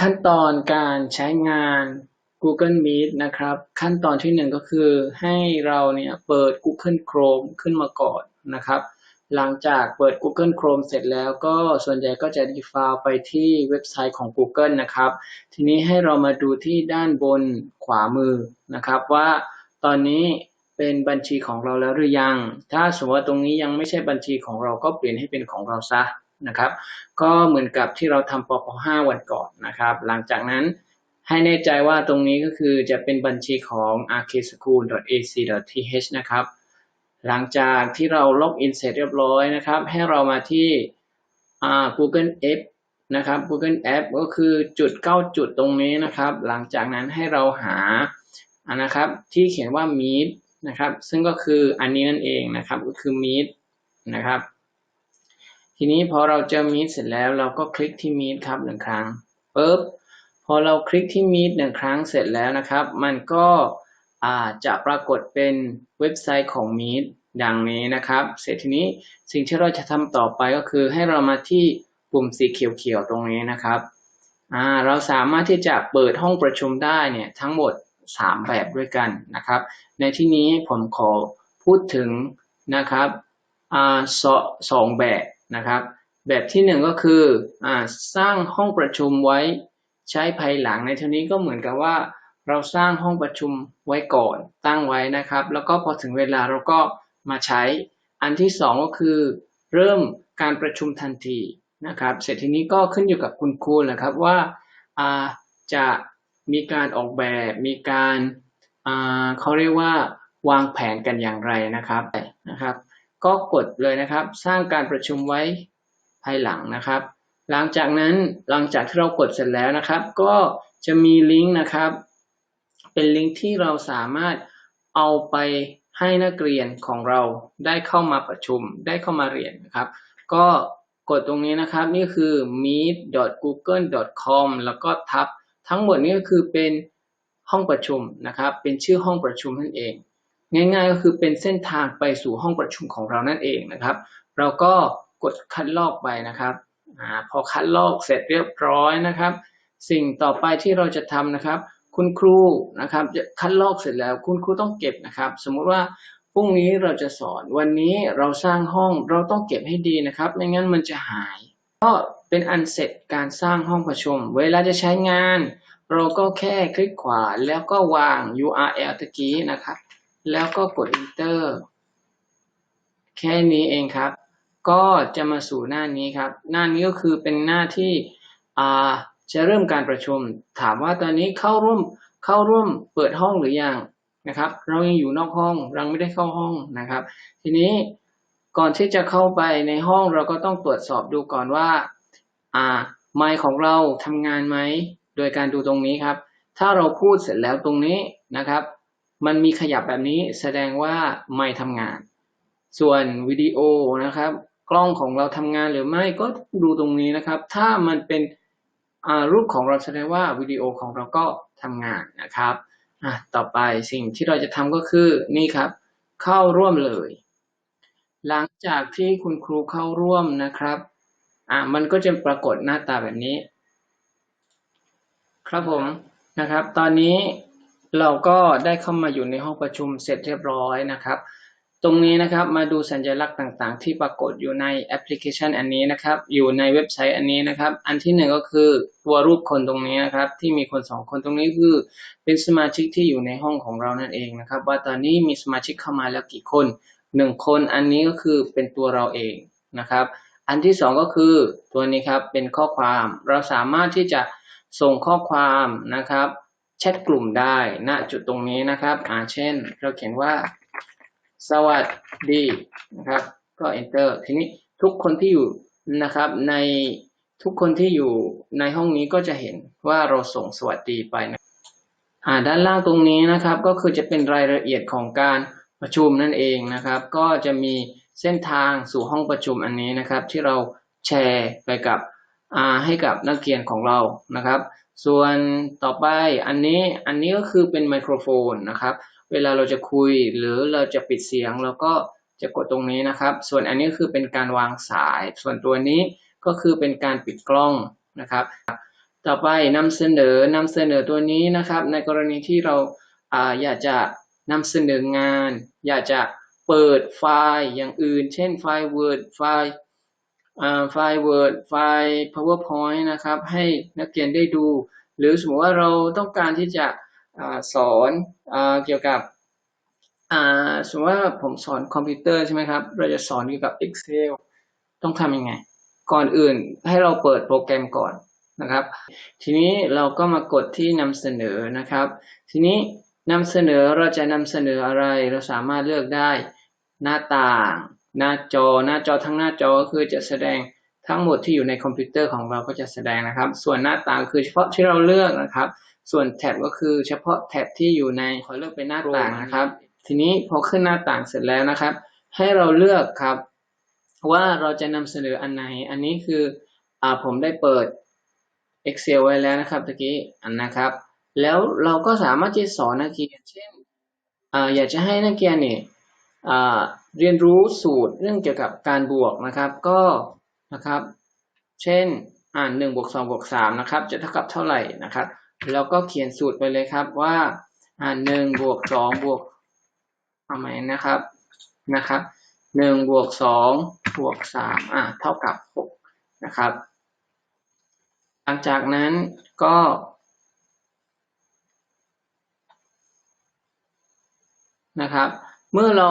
ขั้นตอนการใช้งาน Google Meet นะครับ ขั้นตอนที่หนึ่งก็คือให้เราเนี่ยเปิด Google Chrome ขึ้นมาก่อนนะครับ หลังจากเปิด Google Chrome เสร็จแล้วก็ส่วนใหญ่ก็จะ default ไปที่เว็บไซต์ของ Google นะครับ ทีนี้ให้เรามาดูที่ด้านบนขวามือนะครับ ว่าตอนนี้เป็นบัญชีของเราแล้วหรือยัง ถ้าสมมติว่าตรงนี้ยังไม่ใช่บัญชีของเราก็เปลี่ยนให้เป็นของเราซะ นะครับ ก็เหมือนกับที่เราทำปป5วันก่อนนะครับ หลังจากนั้นให้แน่ใจว่าตรงนี้ก็คือจะเป็นบัญชีของ arkschool.ac.th นะครับ หลังจากที่เราล็อกอินเสร็จเรียบร้อยนะครับ ให้เรามาที่ Google App นะครับ Google App ก็คือจุด9จุดตรงนี้นะครับ หลังจากนั้นให้เราหานะครับที่เขียนว่า Meet นะครับ ซึ่งก็คืออันนี้นั่นเองนะครับ ก็คือ Meet นะครับ ทีนี้พอเราเจอ Meet เสร็จแล้วเราก็คลิกที่ Meet ครับหนึ่งครั้งปุ๊บพอเราคลิกที่ Meet หนึ่งครั้งเสร็จแล้วนะครับ มันก็จะปรากฏเป็นเว็บไซต์ของ Meet ดังนี้นะครับ เสร็จทีนี้สิ่งที่เราจะทำต่อไปก็คือให้เรามาที่ปุ่มสีเขียวๆตรงนี้นะครับเราสามารถที่จะเปิดห้องประชุมได้เนี่ยทั้งหมด 3 แบบด้วยกันนะครับ ในที่นี้ผมขอพูดถึงนะครับสสองแบบ นะครับ แบบที่หนึ่งก็คืออสร้างห้องประชุมไว้ใช้ภายหลังในที่นี้ก็เหมือนกับว่าเราสร้างห้องประชุมไว้ก่อนตั้งไว้นะครับ แล้วก็พอถึงเวลาเราก็มาใช้ อันที่สองก็คือ เริ่มการประชุมทันทีนะครับ เสร็จทีนี้ก็ขึ้นอยู่กับคุณครูแหละครับว่าจะมีการออกแบบมีการเขาเรียกว่าวางแผนกันอย่างไรนะครับนะครับ ก็กดเลยนะครับ สร้างการประชุมไว้ภายหลังนะครับ หลังจากนั้นหลังจากที่เรากดเสร็จแล้วนะครับ ก็จะมีลิงก์นะครับ เป็นลิงก์ที่เราสามารถเอาไปให้นักเรียนของเราได้เข้ามาประชุมได้เข้ามาเรียนนะครับ ก็กดตรงนี้นะครับ นี่คือ meet.google.com แล้วก็ทับ ทั้งหมดนี้ก็คือเป็นห้องประชุมนะครับ เป็นชื่อห้องประชุมนั่นเอง ง่ายๆ ก็คือเป็นเส้นทางไปสู่ห้องประชุมของเรานั่นเองนะครับ เราก็กดคัดลอกไปนะครับอพอคัดลอกเสร็จเรียบร้อยนะครับ สิ่งต่อไปที่เราจะทำนะครับ คุณครูนะครับคัดลอกเสร็จแล้ว คุณครูต้องเก็บนะครับ สมมุติว่าพรุ่งนี้เราจะสอนวันนี้เราสร้างห้องเราต้องเก็บให้ดีนะครับ ไม่งั้นมันจะหาย ก็เป็นอันเสร็จการสร้างห้องประชุม เวลาจะใช้งาน เราก็แค่คลิกขวาแล้วก็วาง URL ตะกี้นะครับ แล้วก็กด enter แค่นี้เองครับ ก็จะมาสู่หน้านี้ครับ หน้านี้ก็คือเป็นหน้าที่จะเริ่มการประชุม ถามว่าตอนนี้เข้าร่วมเข้าร่วมเปิดห้องหรือยังนะครับ เรายังอยู่นอกห้องเราไม่ได้เข้าห้องนะครับ ทีนี้ก่อนที่จะเข้าไปในห้องเราก็ต้องตรวจสอบดูก่อนว่าอ่าไมค์ของเราทำงานไหม โดยการดูตรงนี้ครับ ถ้าเราพูดเสร็จแล้วตรงนี้นะครับ มันมีขยับแบบนี้แสดงว่าไมค์ทำงาน ส่วนวิดีโอนะครับ กล้องของเราทำงานหรือไม่ก็ดูตรงนี้นะครับ ถ้ามันเป็นรูปของเราแสดงว่าวิดีโอของเราก็ทำงานนะครับต่อไปสิ่งที่เราจะทำก็คือนี่ครับ เข้าร่วมเลย หลังจากที่คุณครูเข้าร่วมนะครับอะมันก็จะปรากฏหน้าตาแบบนี้ ครับผมนะครับ ตอนนี้ เราก็ได้เข้ามาอยู่ในห้องประชุมเสร็จเรียบร้อยนะครับ ตรงนี้นะครับมาดูสัญลักษณ์ต่างๆ ที่ปรากฏอยู่ในแอปพลิเคชันอันนี้นะครับ อยู่ในเว็บไซต์อันนี้นะครับ อันที่หนึ่งก็คือตัวรูปคนตรงนี้นะครับ ที่มีคนสองคนตรงนี้คือเป็นสมาชิกที่อยู่ในห้องของเรานั่นเองนะครับ ว่าตอนนี้มีสมาชิกเข้ามาแล้วกี่คนหนึ่งคนอันนี้ก็คือเป็นตัวเราเองนะครับ อันที่สองก็คือตัวนี้ครับเป็นข้อความ เราสามารถที่จะส่งข้อความนะครับ แชทกลุ่มได้ณจุดตรงนี้นะครับอ่าเช่น เราเขียนว่า สวัสดีนะครับ ก็ enter ทีนี้ทุกคนที่อยู่นะครับในทุกคนที่อยู่ในห้องนี้ก็จะเห็นว่าเราส่งสวัสดีไปนะอ่าด้านล่างตรงนี้นะครับก็คือจะเป็นรายละเอียดของการประชุมนั่นเองนะครับ ก็จะมีเส้นทางสู่ห้องประชุมอันนี้นะครับ ที่เราแชร์ไปกับอ่าให้กับนักเรียนของเรานะครับ ส่วนต่อไปอันนี้อันนี้ก็คือเป็นไมโครโฟนนะครับ เวลาเราจะคุยหรือเราจะปิดเสียงเราก็จะกดตรงนี้นะครับ ส่วนอันนี้คือเป็นการวางสาย ส่วนตัวนี้ก็คือเป็นการปิดกล้องนะครับ ต่อไปนำเสนอนำเสนอตัวนี้นะครับ ในกรณีที่เราออยากจะนำเสนองาน อยากจะเปิดไฟล์อย่างอื่น เช่นไฟล์ Word ไฟล์ ไฟล์ Word ไฟล์ PowerPoint นะครับ ให้นักเรียนได้ดู หรือสมมติว่าเราต้องการที่จะอสอนอเกี่ยวกับสมมติว่าผมสอนคอมพิวเตอร์ใช่ไหมครับ เราจะสอนเกี่ยวกับ Excel ต้องทำยังไง ก่อนอื่นให้เราเปิดโปรแกรมก่อนนะครับ ทีนี้เราก็มากดที่นำเสนอนะครับ ทีนี้นำเสนอเราจะนำเสนออะไร เราสามารถเลือกได้หน้าต่าง หน้าจอ หน้าจอทั้งหน้าจอก็คือจะแสดงทั้งหมดที่อยู่ในคอมพิวเตอร์ของเราก็จะแสดงนะครับ ส่วนหน้าต่างคือเฉพาะที่เราเลือกนะครับ ส่วนแท็บก็คือเฉพาะแท็บที่อยู่ในขอเลือกเป็นหน้าต่างนะครับ ทีนี้พอขึ้นหน้าต่างเสร็จแล้วนะครับ ให้เราเลือกครับ ว่าเราจะนำเสนออันไหน อันนี้คืออ่าผมได้เปิด Excel ไว้แล้วนะครับตะกี้อันนะครับ แล้วเราก็สามารถที่จะสอนนักเรียนเช่นอ่าอยากจะให้นักเรียนเนี่ยอ่า เรียนรู้สูตรเรื่องเกี่ยวกับการบวกนะครับ ก็นะครับ เช่นอ่านหนึ่งบวกสองบวกสามนะครับ จะเท่ากับเท่าไหร่นะครับ แล้วก็เขียนสูตรไปเลยครับว่าอ่านหนึ่งบวกสองบวกเอาใหมนะครับนะครับหนึ่งบวกสองบวกสามอ่าเท่ากับหกนะครับ หลังจากนั้นก็นะครับ เมื่อเรา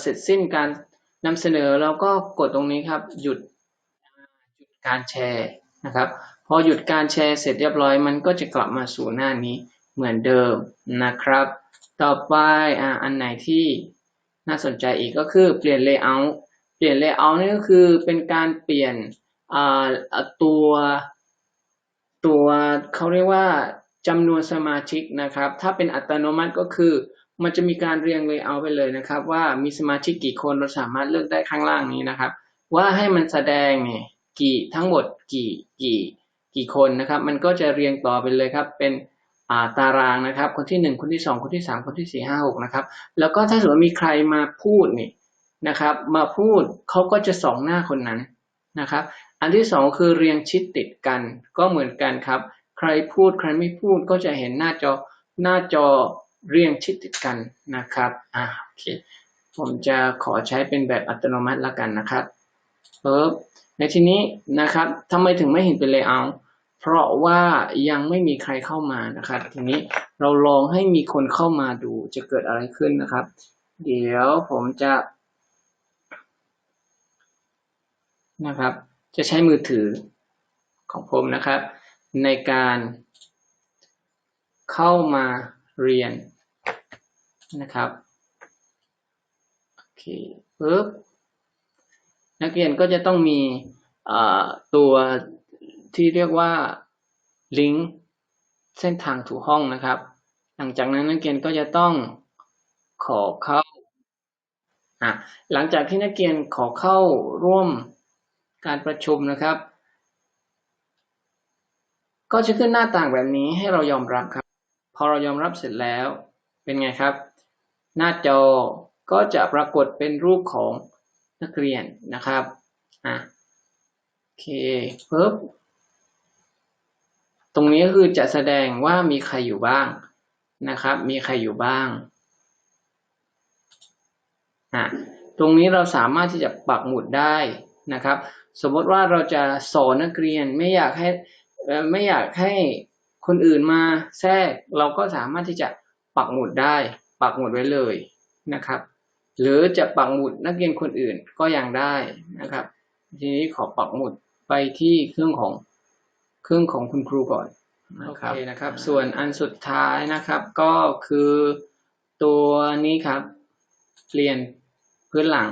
เสร็จสิ้นการนำเสนอเราก็กดตรงนี้ครับ หยุดหยุดการแชร์นะครับ พอหยุดการแชร์เสร็จเรียบร้อยมันก็จะกลับมาสู่หน้านี้เหมือนเดิมนะครับ ต่อไปอ่าอันไหนที่น่าสนใจอีกก็คือเปลี่ยน layout เปลี่ยน layout นี่ก็คือเป็นการเปลี่ยนอ่าตัวตัวเขาเรียกว่าจำนวนสมาชิกนะครับ ถ้าเป็นอัตโนมัติก็คือ มันจะมีการเรียง layout ไปเลยนะครับ ว่ามีสมาชิกกี่คนเราสามารถเลือกได้ข้างล่างนี้นะครับ ว่าให้มันแสดงเนี่ยกี่ทั้งหมดกี่กี่กี่คนนะครับ มันก็จะเรียงต่อไปเลยครับ เป็นาตารางนะครับ คนที่หนึ่งคนที่สองคนที่สามคนที่สี่ห้าหกนะครับ แล้วก็ถ้าสมมติมีใครมาพูดนี่นะครับ มาพูดเขาก็จะส่องหน้าคนนั้นนะครับ อันที่สองคือเรียงชิดติดกันก็เหมือนกันครับ ใครพูดใครไม่พูดก็จะเห็นหน้าจอหน้าจอ เรียงชิดติดกันนะครับอ่าโอเคผมจะขอใช้เป็นแบบอัตโนมัติละกันนะครับปึ๊บในทีนี้นะครับทำไมถึงไม่เห็นเป็น layout เพราะว่ายังไม่มีใครเข้ามานะครับ ทีนี้เราลองให้มีคนเข้ามาดูจะเกิดอะไรขึ้นนะครับ เดี๋ยวผมจะนะครับ จะใช้มือถือของผมนะครับ ในการเข้ามาเรียน นะครับโอเคปึ๊บนักเรียนก็จะต้องมีตัวที่เรียกว่าลิงก์เส้นทางถูห้องนะครับ หลังจากนั้นนักเรียนก็จะต้องขอเข้าอะหลังจากที่นักเรียนขอเข้าร่วมการประชุมนะครับ ก็จะขึ้นหน้าต่างแบบนี้ให้เรายอมรับครับ พอเรายอมรับเสร็จแล้วเป็นไงครับ หน้าจอก็จะปรากฏเป็นรูปของนักเรียนนะครับอะโอเคปึ๊บตรงนี้ก็คือจะแสดงว่ามีใครอยู่บ้างนะครับ มีใครอยู่บ้างอะตรงนี้เราสามารถที่จะปักหมุดได้นะครับ สมมติว่าเราจะสอนนักเรียนไม่อยากให้ไม่อยากให้คนอื่นมาแทรก เราก็สามารถที่จะปักหมุดได้ ปักหมุดไว้เลยนะครับ หรือจะปักหมุดนักเรียนคนอื่นก็ยังได้นะครับ ทีนี้ขอปักหมุดไปที่เครื่องของเครื่องของคุณครูก่อนนะครับโอเคนะครับ ส่วนอันสุดท้ายนะครับก็คือตัวนี้ครับ เปลี่ยนพื้นหลัง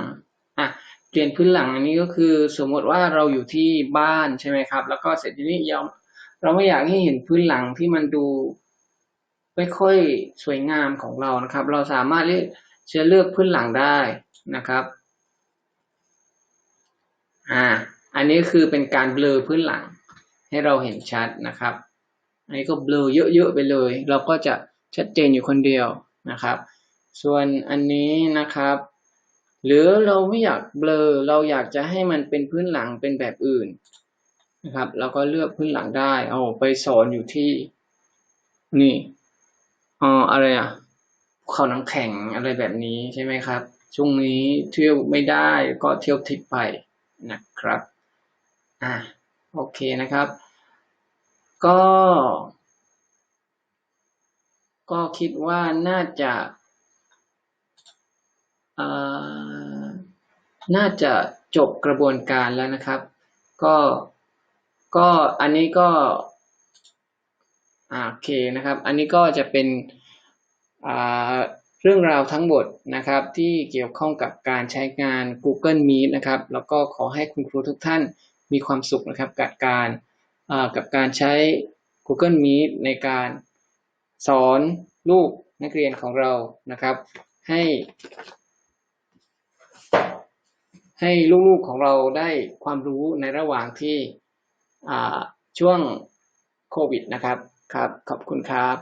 อะเปลี่ยนพื้นหลังอันนี้ก็คือสมมติว่าเราอยู่ที่บ้านใช่ไหมครับ แล้วก็เสร็จทีนี้ยอมเราไม่อยากให้เห็นพื้นหลังที่มันดู ไม่ค่อยสวยงามของเรานะครับ เราสามารถเลือกจะเลือกพื้นหลังได้นะครับอ่าอันนี้คือเป็นการเบลอพื้นหลังให้เราเห็นชัดนะครับ อันนี้ก็เบลอเยอะๆไปเลย เราก็จะชัดเจนอยู่คนเดียวนะครับ ส่วนอันนี้นะครับ หรือเราไม่อยากเบลอเราอยากจะให้มันเป็นพื้นหลังเป็นแบบอื่นนะครับแล้วก็เลือกพื้นหลังได้ เอาไปสอนอยู่ที่นี่ อ๋ออะไรอะเขาน้ำแข็งอะไรแบบนี้ใช่ไหมครับ ช่วงนี้เที่ยวไม่ได้ก็เที่ยวทิพไปนะครับอะโอเคนะครับ ก็ ก็คิดว่าน่าจะเอ่อน่าจะจบกระบวนการแล้วนะครับ ก็ก็อันนี้ก็ โอเคนะครับ อันนี้ก็จะเป็นเรื่องราวทั้งหมดนะครับ ที่เกี่ยวข้องกับการใช้งาน Google Meet นะครับ แล้วก็ขอให้คุณครูทุกท่านมีความสุขนะครับกับการกับการใช้ Google Meet ในการสอนลูกนักเรียนของเรานะครับ ให้ ให้ลูกๆของเราได้ความรู้ในระหว่างที่ช่วงโควิดนะครับ ครับ ขอบคุณครับ